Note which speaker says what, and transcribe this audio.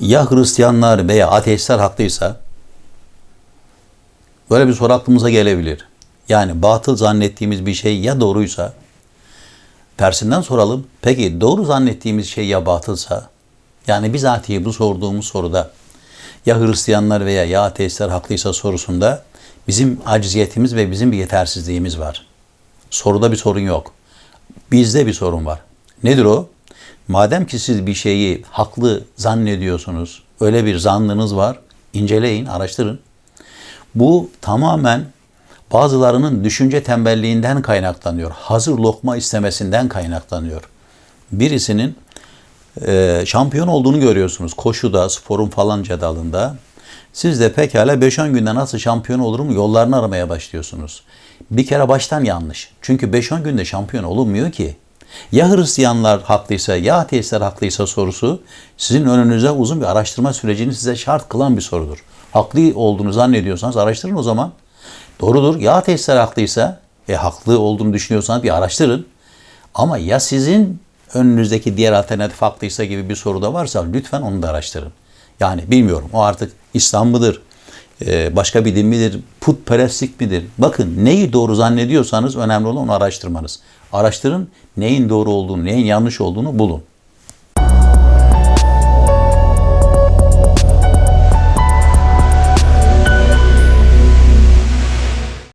Speaker 1: ya Hristiyanlar veya ateistler haklıysa böyle bir soru aklımıza gelebilir. Yani batıl zannettiğimiz bir şey ya doğruysa tersinden soralım. Peki doğru zannettiğimiz şey ya batılsa yani bizatihi bu sorduğumuz soruda ya Hristiyanlar veya ya ateistler haklıysa sorusunda bizim aciziyetimiz ve bizim bir yetersizliğimiz var. Soruda bir sorun yok. Bizde bir sorun var. Nedir o? Madem ki siz bir şeyi haklı zannediyorsunuz, öyle bir zannınız var, inceleyin, araştırın. Bu tamamen bazılarının düşünce tembelliğinden kaynaklanıyor. Hazır lokma istemesinden kaynaklanıyor. Birisinin e, şampiyon olduğunu görüyorsunuz koşuda, sporun falanca dalında. Siz de pekala 5-10 günde nasıl şampiyon olurum yollarını aramaya başlıyorsunuz. Bir kere baştan yanlış. Çünkü 5-10 günde şampiyon olunmuyor ki. Ya Hristiyanlar haklıysa ya ateistler haklıysa sorusu sizin önünüze uzun bir araştırma sürecini size şart kılan bir sorudur. Haklı olduğunu zannediyorsanız araştırın o zaman. Doğrudur. Ya ateistler haklıysa e haklı olduğunu düşünüyorsanız bir araştırın. Ama ya sizin önünüzdeki diğer alternatif haklıysa gibi bir soru da varsa lütfen onu da araştırın. Yani bilmiyorum o artık İslam mıdır? E, Başka bir din midir? Putperestlik midir? Bakın neyi doğru zannediyorsanız önemli olan onu araştırmanız. Araştırın neyin doğru olduğunu, neyin yanlış olduğunu bulun.